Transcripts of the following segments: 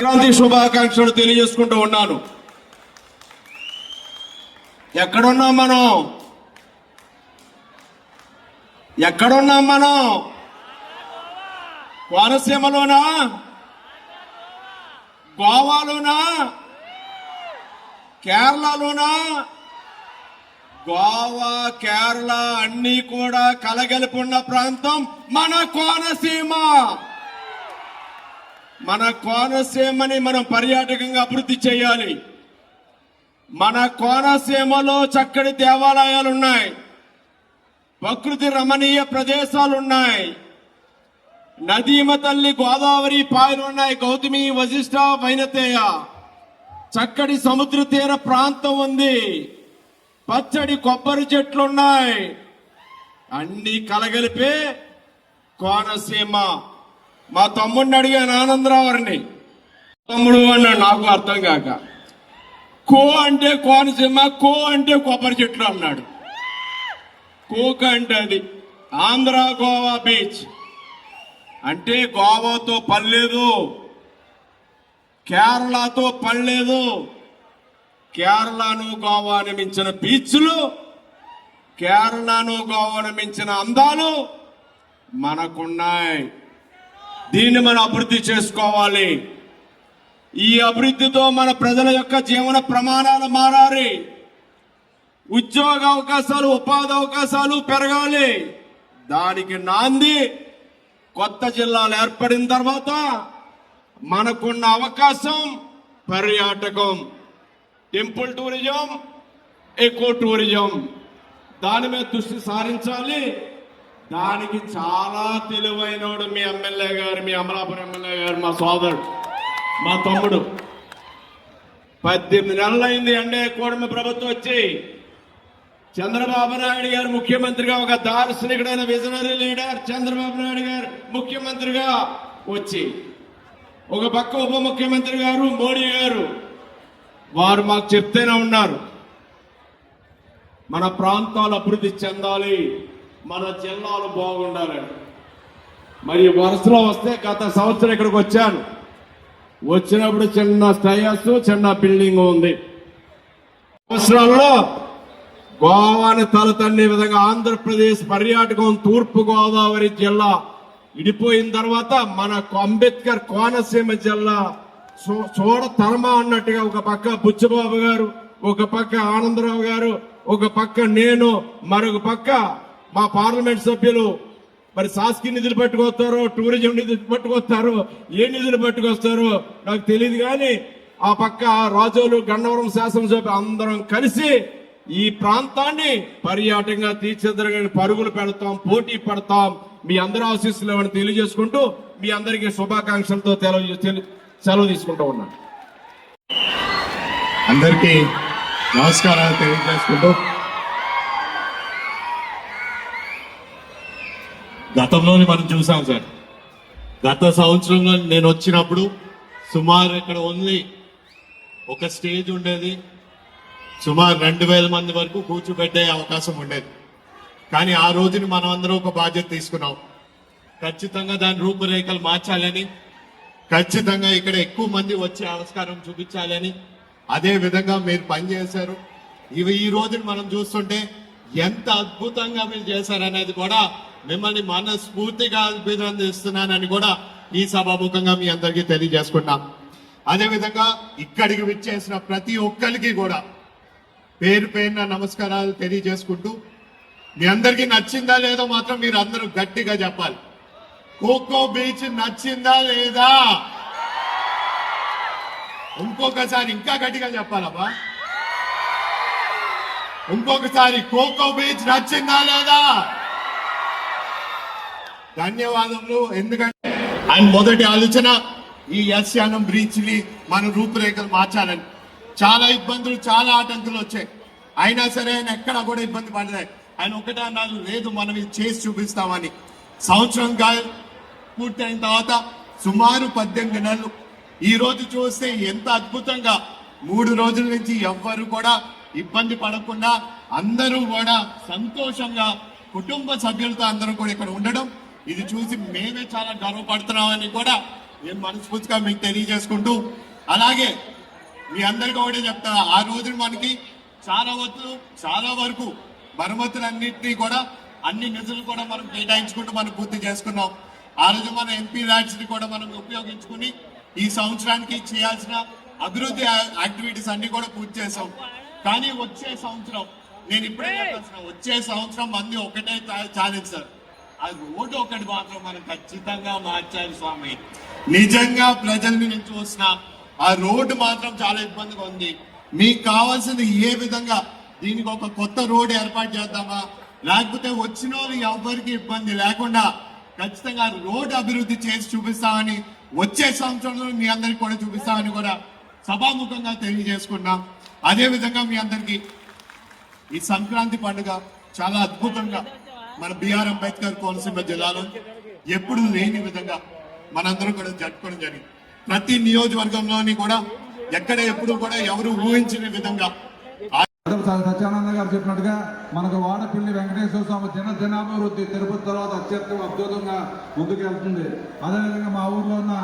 సంక్రాంతి శుభాకాంక్షలు తెలియజేసుకుంటూ ఉన్నాను. ఎక్కడున్నాం మనం? ఎక్కడున్నాం మనం? కోనసీమలోనా? గోవాలోనా? కేరళలోనా? గోవా కేరళ అన్నీ కూడా కలగలుపున్న ప్రాంతం మన కోనసీమ. మన కోనసీమని మనం పర్యాటకంగా అభివృద్ధి చేయాలి. మన కోనసీమలో చక్కటి దేవాలయాలు ఉన్నాయి ప్రకృతి రమణీయ ప్రదేశాలు ఉన్నాయి నదీమ తల్లి గోదావరి పాయలు ఉన్నాయి గౌతమి వశిష్ట వైనతేయ. చక్కటి సముద్ర తీర ప్రాంతం ఉంది. పచ్చడి కొబ్బరి చెట్లు ఉన్నాయి అన్ని కలగలిపే కోనసీమ. మా తమ్ముడిని అడిగాను ఆనందరావుని తమ్ముడు అన్నాడు నాకు అర్థం కాక. కో అంటే కోనసీమ కో అంటే కొబ్బరి చెట్లు అన్నాడు. కోక అంటే అది ఆంధ్ర గోవా బీచ్. అంటే గోవాతో పని కేరళతో పని కేరళను గోవాను మించిన బీచ్లు కేరళను గోవాను మించిన అందాలు మనకున్నాయి. దీన్ని మనం అభివృద్ధి చేసుకోవాలి. ఈ అభివృద్ధితో మన ప్రజల యొక్క జీవన ప్రమాణాలు మారాలి. ఉద్యోగ అవకాశాలు ఉపాధి అవకాశాలు పెరగాలి. దానికి నాంది కొత్త జిల్లాలు ఏర్పడిన తర్వాత మనకున్న అవకాశం పర్యాటకం టెంపుల్ టూరిజం ఎకో టూరిజం. దాని మీద దృష్టి సారించాలి. దానికి చాలా తెలివైనోడు మీ ఎమ్మెల్యే గారు మీ అమలాపురం ఎమ్మెల్యే గారు మా సోదరుడు మా తమ్ముడు. పద్దెనిమిది నెలలైంది అంటే కూడమి ప్రభుత్వం వచ్చి చంద్రబాబు నాయుడు గారు ముఖ్యమంత్రిగా ఒక దార్శనికుడైన విజనరీ లీడర్ చంద్రబాబు నాయుడు గారు ముఖ్యమంత్రిగా వచ్చి ఒక పక్క ఉప ముఖ్యమంత్రి గారు మోడీ గారు వారు మాకు చెప్తూనే ఉన్నారు. మన ప్రాంతాలు అభివృద్ధి చెందాలి. మన జిల్లాలు బాగుండాలని. మరి వరుసలో వస్తే గత సంవత్సరం ఇక్కడికి వచ్చాను. వచ్చినప్పుడు చిన్న స్టయస్ చిన్న బిల్డింగ్ ఉంది. సంవత్సరాల్లో గోవాని తలతన్నే విధంగా ఆంధ్రప్రదేశ్ పర్యాటకం తూర్పు గోదావరి జిల్లా ఇడిపోయిన తర్వాత మన అంబేద్కర్ కోనసీమ జిల్లా చూ- చూడ తరమా అన్నట్టుగా ఒక పక్క బుచ్చబాబు గారు ఒక పక్క ఆనందరావు గారు ఒక పక్క నేను మరొక పక్క మా పార్లమెంట్ సభ్యులు మరి సాస్కి నిధులు పట్టుకొస్తారో టూరిజం నిధులు పట్టుకొస్తారో ఏ నిధులు పట్టుకొస్తారో నాకు తెలియదు కానీ ఆ పక్క రాజోలు గన్నవరం శాసనసభ అందరం కలిసి ఈ ప్రాంతాన్ని పర్యాటకంగా తీర్చిదిద్దడానికి పరుగులు పెడతాం పోటీ పడతాం. మీ అందరి ఆశీస్సులు ఏమని తెలియజేసుకుంటూ మీ అందరికీ శుభాకాంక్షలతో తెలవ తెలి- సెలవు తీసుకుంటూ ఉన్నాను. అందరికీ నమస్కారాలు తెలియజేసుకుంటూ గతంలోని మనం చూసాం సార్. గత సంవత్సరంలో నేను వచ్చినప్పుడు సుమారు ఇక్కడ ఓన్లీ ఒక స్టేజ్ ఉండేది. సుమారు రెండు వేల మంది వరకు కూర్చోబెట్టే అవకాశం ఉండేది. కానీ ఆ రోజుని మనం అందరం ఒక బాధ్యత తీసుకున్నాం. ఖచ్చితంగా దాని రూపురేఖలు మార్చాలని ఖచ్చితంగా ఇక్కడ ఎక్కువ మంది వచ్చే ఆవిష్కారం చూపించాలని అదే విధంగా మీరు పనిచేశారు ఇవి ఈ రోజుని మనం చూస్తుంటే ఎంత అద్భుతంగా మీరు చేశారనేది కూడా మిమ్మల్ని మనస్ఫూర్తిగా అభినందిస్తున్నానని కూడా ఈ సభాముఖంగా మీ అందరికీ తెలియజేసుకున్నాం అదేవిధంగా ఇక్కడికి విచ్చేసిన ప్రతి ఒక్కరికి కూడా పేరు పేరున నమస్కారాలు తెలియజేసుకుంటూ మీ అందరికీ నచ్చిందా లేదో మాత్రం మీరు అందరూ గట్టిగా చెప్పాలి. కోకో బీచ్ నచ్చిందా లేదా? ఇంకొకసారి ఇంకా గట్టిగా చెప్పాలబ్బా ఇంకొకసారి కోకో బీచ్ నచ్చిందా లేదా? ధన్యవాదములు. ఎందుకంటే ఆయన మొదటి ఆలోచన ఈ యశ్యానం బ్రీచ్ని మన రూపురేఖలు మార్చాలని. చాలా ఇబ్బందులు చాలా ఆటంకులు వచ్చాయి. అయినా సరే ఆయన ఎక్కడ కూడా ఇబ్బంది పడలేదు. ఆయన ఒకటే అన్నారు లేదు మనం ఇది చేసి చూపిస్తామని. సంవత్సరం కాదు పూర్తయిన తర్వాత సుమారు పద్దెనిమిది నెలలు. ఈ రోజు చూస్తే ఎంత అద్భుతంగా మూడు రోజుల నుంచి ఎవ్వరు కూడా ఇబ్బంది పడకుండా అందరూ కూడా సంతోషంగా కుటుంబ సభ్యులతో అందరూ కూడా ఇక్కడ ఉండడం ఇది చూసి మేమే చాలా గర్వపడుతున్నామని కూడా నేను మనస్ఫూర్తిగా మీకు తెలియజేసుకుంటూ అలాగే మీ అందరికీ ఒకటే చెప్తా ఆ రోజున మనకి చాలా వరకు చాలా వరకు మరమ్మతులన్నింటినీ కూడా అన్ని నిధులు కూడా మనం కేటాయించుకుంటూ మనం పూర్తి చేసుకున్నాం. ఆ రోజు మన ఎంపీ ల్యాడ్స్ని కూడా మనం ఉపయోగించుకుని ఈ సంవత్సరానికి చేయాల్సిన అభివృద్ధి యాక్టివిటీస్ అన్ని కూడా పూర్తి చేసాం కానీ వచ్చే సంవత్సరం నేను ఇప్పుడే వచ్చే సంవత్సరం మంది ఒకటే ఛాలెంజ్ సార్. ఆ రోడ్డు ఒకటి మాత్రం మనం ఖచ్చితంగా మార్చాలి స్వామి. నిజంగా ప్రజల్ని నేను చూసిన ఆ రోడ్డు మాత్రం చాలా ఇబ్బందిగా ఉంది. మీకు కావాల్సింది ఏ విధంగా దీనికి ఒక కొత్త రోడ్డు ఏర్పాటు చేద్దామా? లేకపోతే వచ్చిన వాళ్ళు ఎవరికి ఇబ్బంది లేకుండా ఖచ్చితంగా రోడ్డు అభివృద్ధి చేసి చూపిస్తామని వచ్చే సంవత్సరంలో మీ అందరికి కూడా చూపిస్తామని కూడా సభాముఖంగా తెలియజేసుకున్నాం. అదే విధంగా మీ అందరికి ఈ సంక్రాంతి పండుగ చాలా అద్భుతంగా మన బిఆర్ అంబేద్కర్ కోనసీమ జిల్లాలో ఎప్పుడు లేని విధంగా మనందరం కూడా జరుపుకోవడం జరిగింది. ప్రతి నియోజకవర్గంలోని కూడా ఎక్కడ ఎప్పుడు కూడా ఎవరు ఊహించిన విధంగా సత్యానంద గారు చెప్పినట్టుగా మనకు వాడపల్లి వెంకటేశ్వర స్వామి జన జనాభివృద్ధి తిరుపతి తర్వాత అత్యంత అద్భుతంగా ముందుకు వెళ్తుంది అదేవిధంగా మా ఊర్లో ఉన్న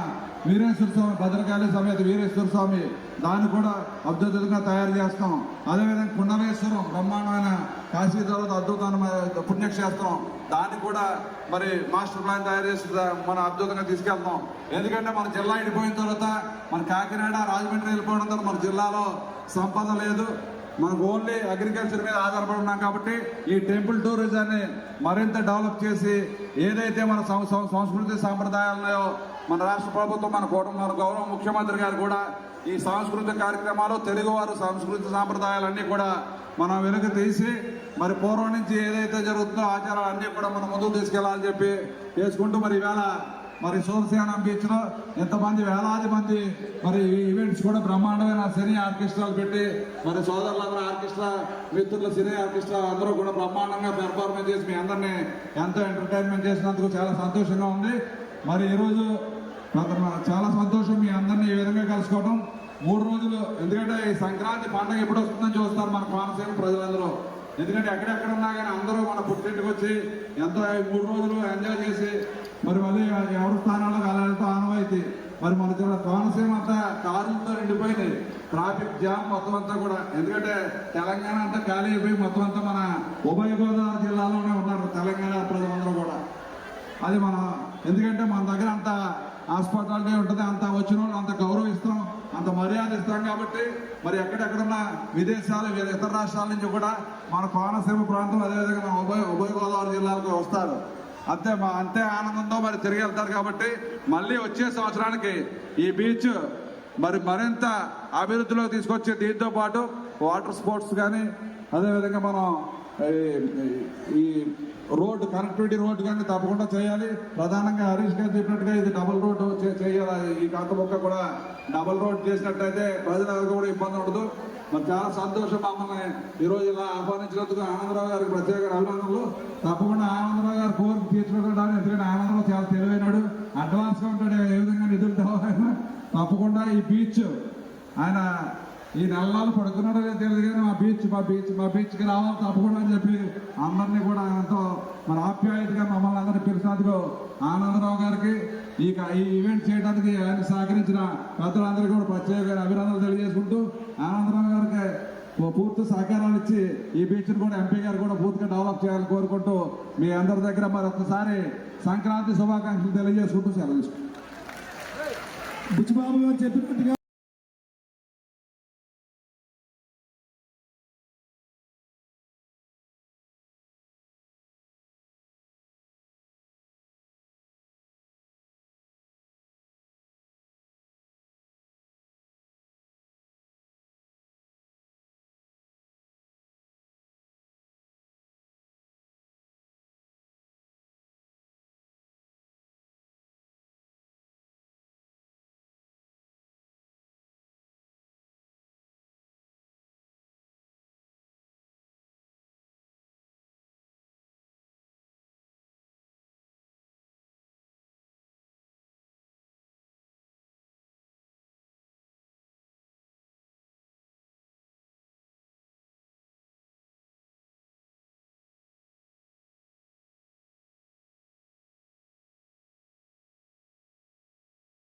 వీరేశ్వర స్వామి భద్రకాళి సమేత వీరేశ్వర స్వామి. దాన్ని కూడా అద్భుతంగా తయారు చేస్తాం. అదేవిధంగా కుండమేశ్వరం బ్రహ్మాండమైన కాశీ తర్వాత అద్భుతమైన పుణ్యక్షేత్రం. దాన్ని కూడా మరి మాస్టర్ ప్లాన్ తయారు చేసి మనం అద్భుతంగా తీసుకెళ్తాం. ఎందుకంటే మన జిల్లా ఇడిపోయిన తర్వాత మన కాకినాడ రాజమండ్రి వెళ్ళిపోవడం తర్వాత మన జిల్లాలో సంపద లేదు. మనకు ఓన్లీ అగ్రికల్చర్ మీద ఆధారపడి ఉన్నాం కాబట్టి ఈ టెంపుల్ టూరిజాన్ని మరింత డెవలప్ చేసి ఏదైతే మన సం- సంస్కృతి సాంప్రదాయాలున్నాయో మన రాష్ట్ర ప్రభుత్వం మన కుటుంబ మన గౌరవ ముఖ్యమంత్రి గారు కూడా ఈ సాంస్కృతిక కార్యక్రమాలు తెలుగువారు సాంస్కృతిక సాంప్రదాయాలన్నీ కూడా మనం వెనుక తీసి మరి పూర్వం నుంచి ఏదైతే జరుగుతుందో ఆచారాలు అన్నీ కూడా మనం ముందుకు తీసుకెళ్ళాలని చెప్పి చేసుకుంటూ మరి ఈవేళ మరి సూర్యసేన బీచ్లో ఎంతమంది వేలాది మంది మరి ఈవెంట్స్ కూడా బ్రహ్మాండమైన సినీ ఆర్కెస్ట్రాలు పెట్టి మరి సోదరులందరూ ఆర్కెస్ట్రా మిత్రులు సినీ ఆర్కెస్ట్రా అందరూ కూడా బ్రహ్మాండంగా పెర్ఫార్మెన్స్ చేసి మీ అందరినీ ఎంతో ఎంటర్టైన్మెంట్ చేసినందుకు చాలా సంతోషంగా ఉంది. మరి ఈరోజు నాకు చాలా సంతోషం మీ అందరినీ ఈ విధంగా కలుసుకోవడం మూడు రోజులు ఎందుకంటే ఈ సంక్రాంతి పండుగ ఎప్పుడు వస్తుందని చూస్తారు మన కోనసీమ ప్రజలందరూ. ఎందుకంటే ఎక్కడెక్కడ ఉన్నా కానీ అందరూ మన పుట్టింటికి వచ్చి ఎంతో మూడు రోజులు ఎంజాయ్ చేసి మరి మళ్ళీ ఎవరి స్థానంలో కలగడంతో ఆనవాయితీ. మరి మన జిల్లా కోనసీమ అంతా కారులతో నిండిపోయింది. ట్రాఫిక్ జామ్ మొత్తం అంతా కూడా. ఎందుకంటే తెలంగాణ అంతా ఖాళీ అయిపోయి మొత్తం అంతా మన ఉభయ గోదావరి జిల్లాలోనే ఉన్నారు తెలంగాణ ప్రజలందరూ కూడా. అది మన ఎందుకంటే మన దగ్గర అంత హాస్పిటాలిటీ ఉంటుంది. అంత వచ్చిన వాళ్ళు అంత గౌరవిస్తాం అంత మర్యాద ఇస్తాం కాబట్టి మరి ఎక్కడెక్కడున్న విదేశాలు వేరే ఇతర రాష్ట్రాల నుంచి కూడా మన కోనసీమ ప్రాంతం అదేవిధంగా మన ఉభయ ఉభయ గోదావరి జిల్లాలకు వస్తారు. అంతే మా అంతే ఆనందంతో మరి తిరిగి వెళ్తారు కాబట్టి మళ్ళీ వచ్చే సంవత్సరానికి ఈ బీచ్ మరి మరింత అభివృద్ధిలోకి తీసుకొచ్చే దీంతో పాటు వాటర్ స్పోర్ట్స్ కానీ అదేవిధంగా మనం ఈ- రోడ్డు కనెక్టివిటీ రోడ్డు కానీ తప్పకుండా చేయాలి. ప్రధానంగా హరీష్ గారు చెప్పినట్టుగా ఇది డబుల్ రోడ్ చే- చేయాలి? ఈ కాక మొక్క కూడా డబుల్ రోడ్ చేసినట్టయితే ప్రజలకు కూడా ఇబ్బంది ఉండదు. మరి చాలా సంతోషం మమ్మల్ని ఈరోజు ఇలా ఆహ్వానించినందుకు ఆనందరావు గారికి ప్రత్యేక అభినందనలు. తప్పకుండా ఆనందరావు గారు కోరిక తీర్చుకోవడానికి ఎందుకంటే ఆనందరావు చాలా తెలివైనడు. అడ్వాన్స్గా ఉంటాడు. ఏ విధంగా నిధులు తప్పకుండా ఈ బీచ్ ఆయన ఈ నెలలు పడుకున్నాడో లేదో తెలియదు కానీ మా బీచ్ మా బీచ్ మా బీచ్కి రావాలి తప్పకుండా అని చెప్పి అందరినీ కూడా ఎంతో మన ఆప్యాయతగా మమ్మల్ని అందరినీ పిలిచినందుకు ఆనందరావు గారికి ఈ ఈ ఈవెంట్ చేయడానికి ఆయన సహకరించిన పెద్దలందరికీ కూడా ప్రత్యేక అభినందనలు తెలియజేసుకుంటూ ఆనందరావు గారికి పూర్తి సహకారాలు ఇచ్చి ఈ బీచ్ని కూడా ఎంపీ గారు కూడా పూర్తిగా డెవలప్ చేయాలని కోరుకుంటూ మీ అందరి దగ్గర మరి ఒక్కసారి సంక్రాంతి శుభాకాంక్షలు తెలియజేసుకుంటూ సెలవు బుచ్చిబాబు గారు చెప్పినట్టుగా